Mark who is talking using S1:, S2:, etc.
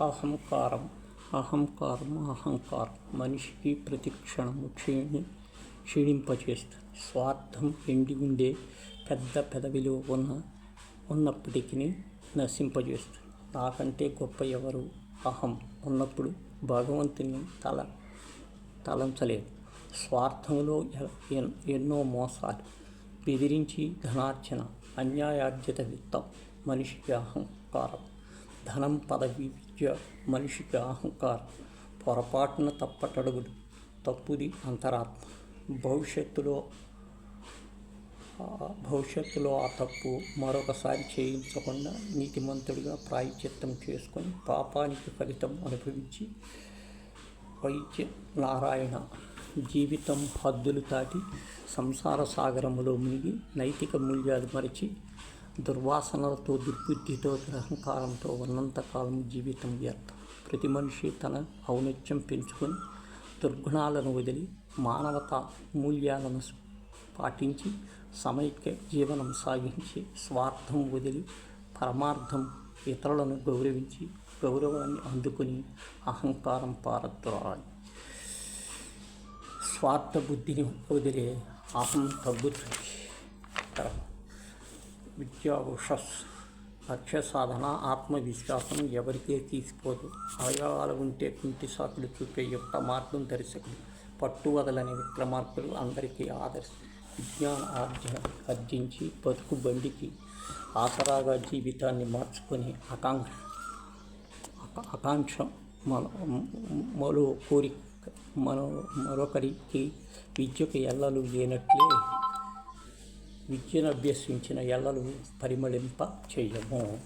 S1: అహంకారం అహంకారం అహంకారం. మనిషికి ప్రతి క్షణము క్షీణి క్షీణింపచేస్తుంది స్వార్థం ఎండి ఉండే పెద్ద పెదవిలో ఉన్న ఉన్నప్పటికీ నశింపజేస్తుంది నాకంటే గొప్ప ఎవరు? అహం. ఉన్నప్పుడు భగవంతుని తల తలంచలేదు. స్వార్థంలో ఎ- ఎన్నో మోసాలు. బెదిరించి ధనార్జన అన్యాయార్జిత విత్తం. మనిషికి అహంకారం. ధనం పదవి విద్య మనిషికి అహంకారం పొరపాటున తప్పటడుగులు తప్పుది అంతరాత్మ. భవిష్యత్తులో భవిష్యత్తులో ఆ తప్పు మరొకసారి చేయించకుండా నీతిమంతుడిగా ప్రాయశ్చిత్తం చేసుకొని పాపానికి ఫలితం అనుభవించి వైద్య నారాయణ జీవితం హద్దులు దాటి సంసార సాగరములో మునిగి నైతిక మూల్యాలు మరిచి దుర్వాసనలతో దుర్బుద్ధితో దురహంకారంతో ఉన్నంతకాలం జీవితం వ్యర్థం ప్రతి మనిషి తన ఔన్నత్యం పెంచుకొని దుర్గుణాలను వదిలి మానవతా మూల్యాలను పాటించి సమైక్య జీవనం సాగించి స్వార్థం వదిలి పరమార్థం ఇతరులను గౌరవించి గౌరవాన్ని అందుకుని అహంకారం పారద్రోరాలి స్వార్థ బుద్ధిని వదిలే అహం తగ్గుతుంది తర్వాత విద్యా లక్ష్య సాధన ఆత్మవిశ్వాసం ఎవరికే తీసిపోదు. అవయవాలు ఉంటే కుంటి సాకులు చూపే యుక్త మార్గం దర్శకులు పట్టు వదలని విక్రమార్కులు అందరికీ ఆదర్శ. విజ్ఞాన ఆర్జన ఆర్జించి బతుకు బండికి ఆసరాగా జీవితాన్ని మార్చుకొని ఆకాంక్ష ఆకాంక్ష మరో కోరిక మరో మరొకరికి విద్యకు ఎల్లలు లేనట్లే విద్యను అభ్యసించిన ఎల్లలు పరిమళింప చేయము.